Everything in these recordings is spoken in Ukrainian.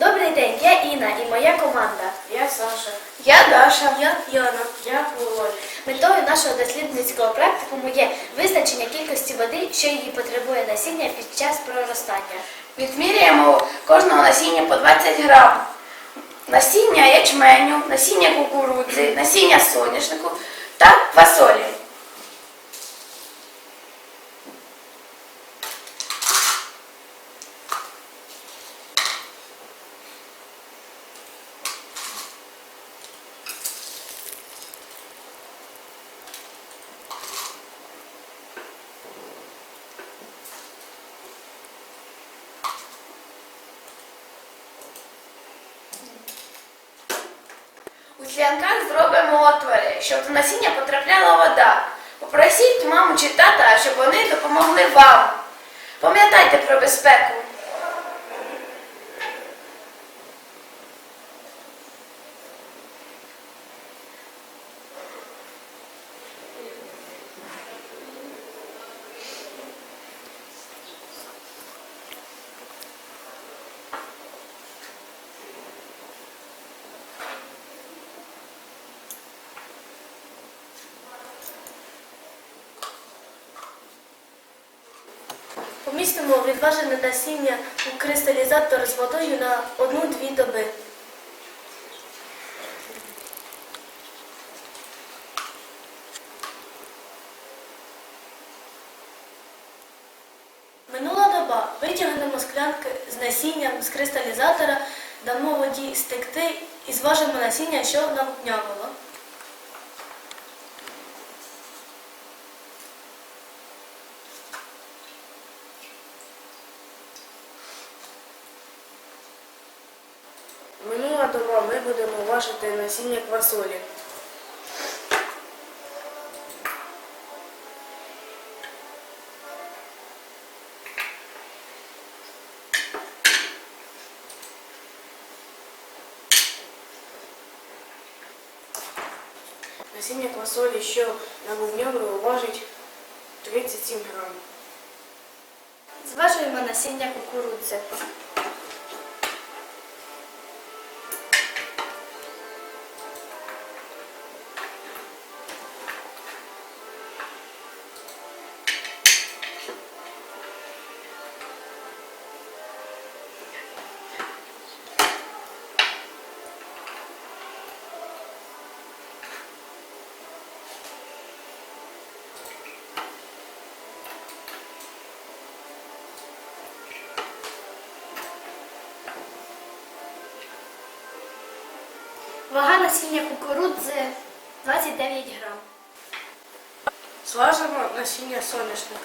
Добрий день, я Інна і моя команда. Я Саша. Я Даша. Я Яна. Я Володя. Метою нашого дослідницького практикуму є визначення кількості води, що її потребує насіння під час проростання. Відміряємо кожного насіння по 20 грам. Насіння ячменю, насіння кукурудзи, насіння соняшнику та фасолі. Склянках зробимо отвори, щоб до насіння потрапляла вода. Попросіть маму чи тата, щоб вони допомогли вам. Пам'ятайте про безпеку. Помістимо відважене насіння у кристалізатор з водою на 1-2 доби. Минула доба. Витягнемо склянки з насінням з кристалізатора, дамо воді стекти і зважимо насіння, що навнявило. Минула доба ми будемо важити насіння квасолі. Насіння квасолі, що набувньовує, важить 37 грамів. Зважуємо насіння кукурудзи. Насіння кукурудзи 29 грам. Зважимо насіння соняшника.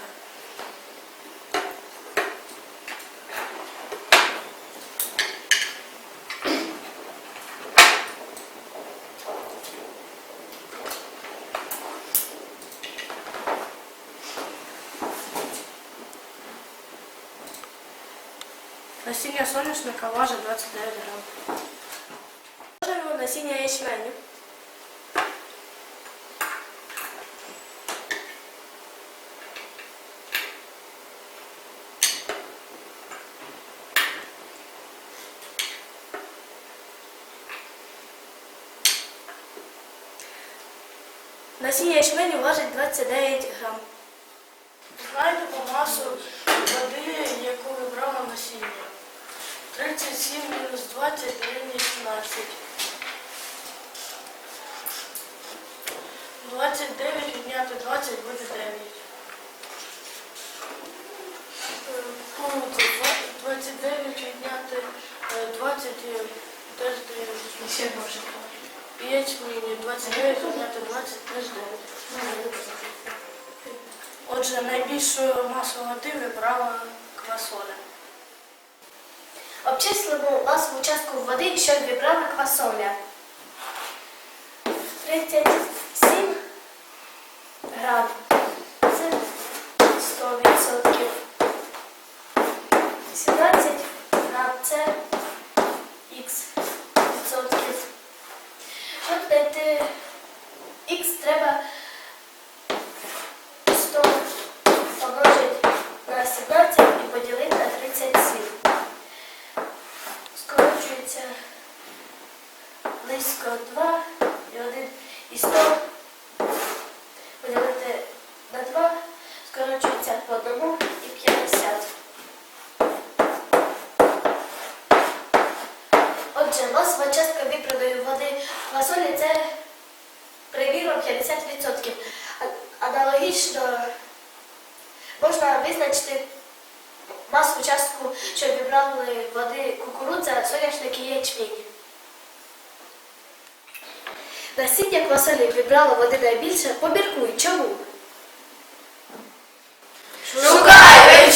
Насіння соняшника важить 29 грам. Насіння ячменю. Насіння ячменю важить 29 грам. Знайте по масу води, яку вибрала насіння. 37 мінус 20 дорівнює 17. 29 відняти 20 буде 9. Е, ну, 29 відняти е, 20 і теж дорівнює. Ще може. І ячмені 29 відняти 20 теж 9. Отже, найбільшу масу води вибрала квасоля. Обчислимо масову частку води, що вібрала квасоля. 37 грам. Це 100%. 17 грам це х відсотків. Щоб дати х треба 100 помножити на 17 і поділити на 37. Скорочується близько 2 і 1 і 100 поділити на 2 скорочується по 1 і 50. Отже, масова частка випраної води фасолі це приміром 50%. Аналогічно можна визначити масову частку, що вибрали води кукурудза, соняшник і ячмінь. Насіння квасолі вибрало води найбільше, поміркуй, чому? Шукає